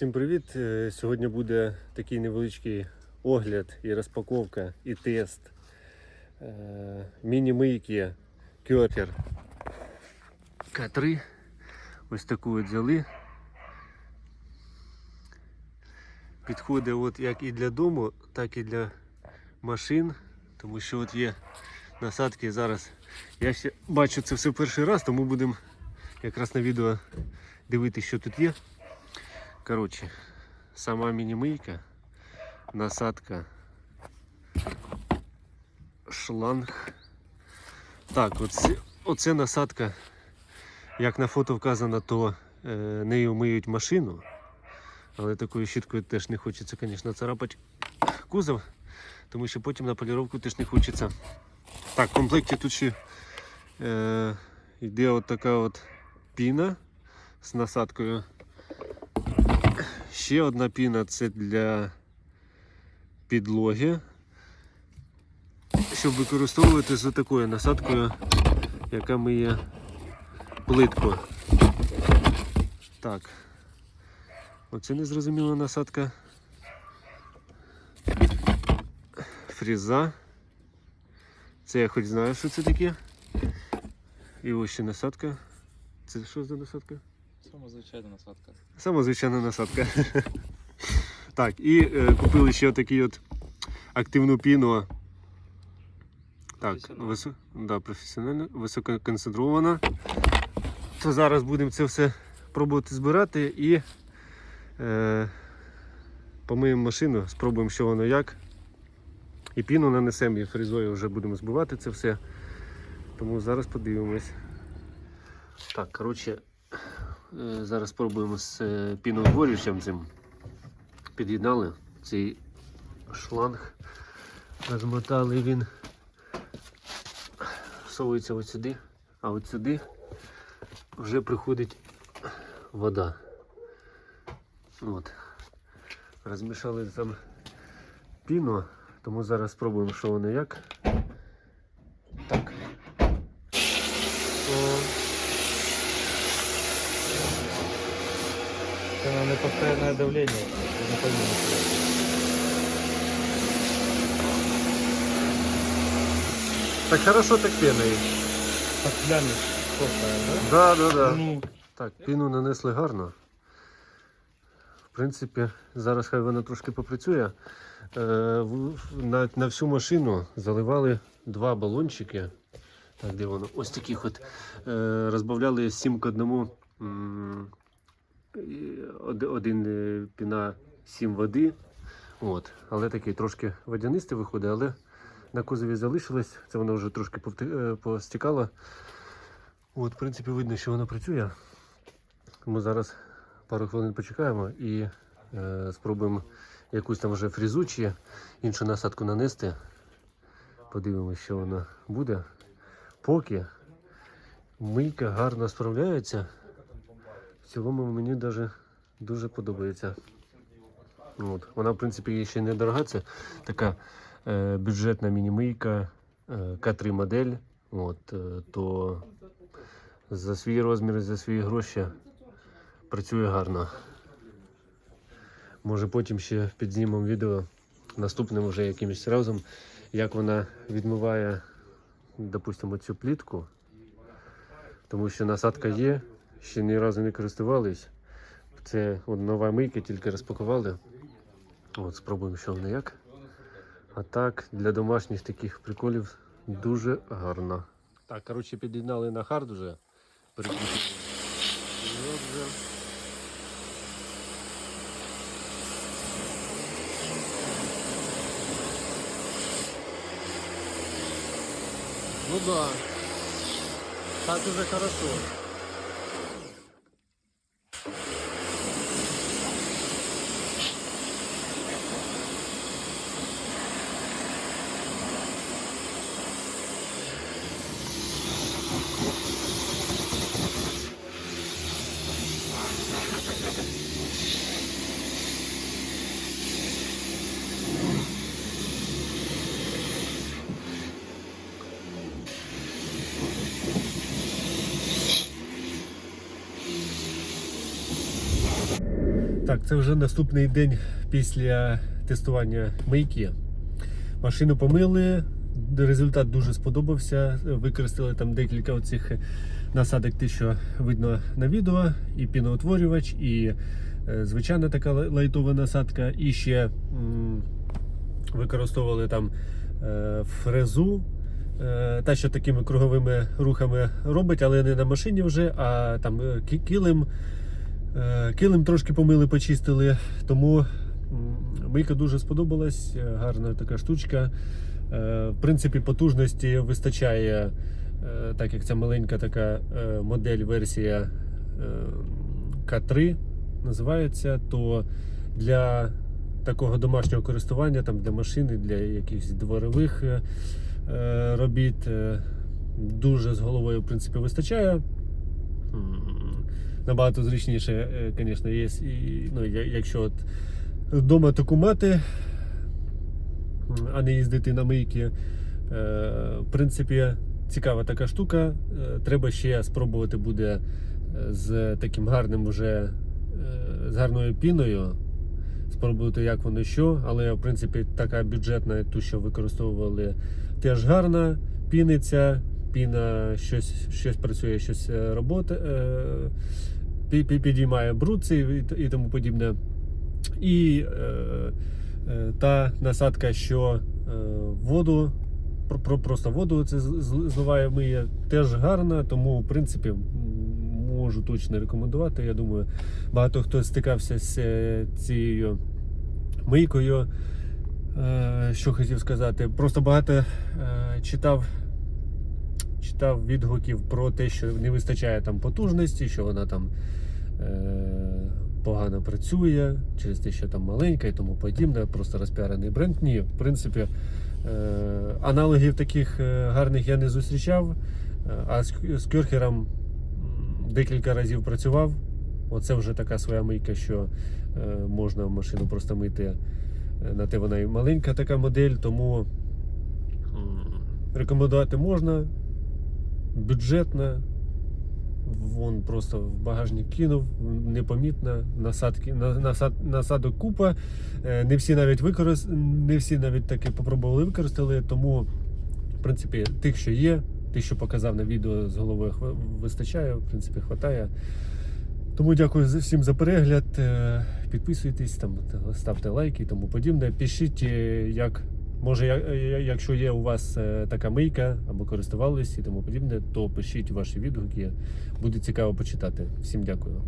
Всім привіт! Е, Сьогодні буде такий невеличкий огляд і розпаковка, і тест е, міні-мийки Кьопер К3. Ось таку от взяли. Підходить от як і для дому, так і для машин, тому що от є насадки зараз. Я ще бачу це все перший раз, тому будемо якраз на відео дивитися, що тут є. Коротше, сама мінімийка, насадка, шланг. Так, оце, оце насадка, як на фото вказано, то е, нею миють машину. Але такою щіткою теж не хочеться, звісно, царапати кузов, тому що потім на поліровку теж не хочеться. Так, в комплекті тут ще е, йде от така от піна з насадкою. Ще одна піна це для підлоги, щоб використовувати з такою насадкою, яка миє плитку. Так. Оце незрозуміла насадка. Фріза. Це я хоч знаю, що це таке. І ось ще насадка. Це що за насадка? Сама звичайна насадка. Сама звичайна насадка. так, і е, купили ще такий от активну піну. Так, висо... да, професіонально, висококонцентрована. То зараз будемо це все пробувати збирати і е, помиємо машину, спробуємо, що воно як. І піну нанесемо, і фрізою вже будемо збивати це все. Тому зараз подивимось. Так, коротше, Зараз спробуємо з е, піноутворювачем цим. Під'єднали цей шланг, розмотали він. Всовується ось сюди, а от сюди вже приходить вода. От. Розмішали там піну, тому зараз спробуємо, що воно як. Это на непостоянное давление. Не пойму. Так хорошо так піною. Так сохная, Да, да? да, да. Ну, Так, піну нанесли гарно. В принципі, зараз хай вона трошки попрацює. Е, на, на всю машину заливали два балончики. Так, де воно? Ось таких от. Е, розбавляли 7 к 1. Один е, піна 7 води. От. Але такий трошки водянистий виходить, але на кузові залишилось. Це воно вже трошки е, постікало. От, в принципі, видно, що воно працює. Ми зараз пару хвилин почекаємо і е, спробуємо якусь там вже фрізу чи іншу насадку нанести. Подивимося, що вона буде. Поки мийка гарно справляється. Цілому мені даже дуже подобається. От. Вона, в принципі, ще не дорога. Це така е, бюджетна міні-мийка е, К3 модель. От, е, то за свій розмір, за свої гроші працює гарно. Може потім ще підзнімемо відео наступним вже якимось разом, як вона відмиває, допустимо, цю плітку. Тому що насадка є, ще ні разу не користувались. Це от нова мийка, тільки розпакували. От спробуємо, що вона як. А так, для домашніх таких приколів дуже гарно. Так, коротше, під'єднали на хард от вже Ну да. Так уже хорошо. Так, це вже наступний день після тестування мийки. Машину помили, результат дуже сподобався. Використали там декілька оцих насадок, те, що видно на відео, і піноутворювач, і е, звичайна така лайтова насадка, і ще використовували там е, фрезу. е, Та, що такими круговими рухами робить, але не на машині вже, а там ки- килим. Е, Килим трошки помили, почистили, тому мийка дуже сподобалась, е, гарна така штучка. Е, В принципі, потужності вистачає, так як це маленька така модель, версія е, К3 називається, то для такого домашнього користування, там для машини, для якихось дворових робіт дуже з головою в принципі вистачає. Набагато зручніше, звісно, є, і, ну, якщо от вдома таку мати, а не їздити на мийки. Е, В принципі, цікава така штука. Е, Треба ще спробувати буде е, з таким гарним вже е, з гарною піною. Спробувати, як воно що, але в принципі така бюджетна, ту, що використовували, теж гарна. Піниться, піна щось, щось працює, щось е, робота, е, підіймає бруд і тому подібне. І е, е, та насадка, що е, воду, про, про- просто воду це зливає, миє, теж гарна, тому в принципі можу точно рекомендувати. Я думаю, багато хто стикався з цією мийкою. Що хотів сказати? Просто багато читав, читав відгуків про те, що не вистачає там потужності, що вона там погано працює, через те, що там маленька і тому подібне, просто розпіарений бренд. Ні, в принципі, е, аналогів таких е, гарних я не зустрічав. Е, А з, з Кьорхером м, декілька разів працював. Оце вже така своя мийка, що е, можна машину просто мити. Е, На те вона і маленька така модель, тому рекомендувати можна. Бюджетна. Вон просто в багажник кинув, непомітно, насадки, насад, насадок купа. Е, Не всі навіть використ... не всі навіть таки попробували використали, тому, в принципі, тих, що є, тих, що показав на відео з головою, вистачає, в принципі, хватає. Тому дякую всім за перегляд. Е, Підписуйтесь, там, ставте лайки і тому подібне. Пишіть, е, як, може, якщо є у вас е, така мийка або користувались і тому подібне, то пишіть ваші відгуки. Буде цікаво почитати. Всім дякую.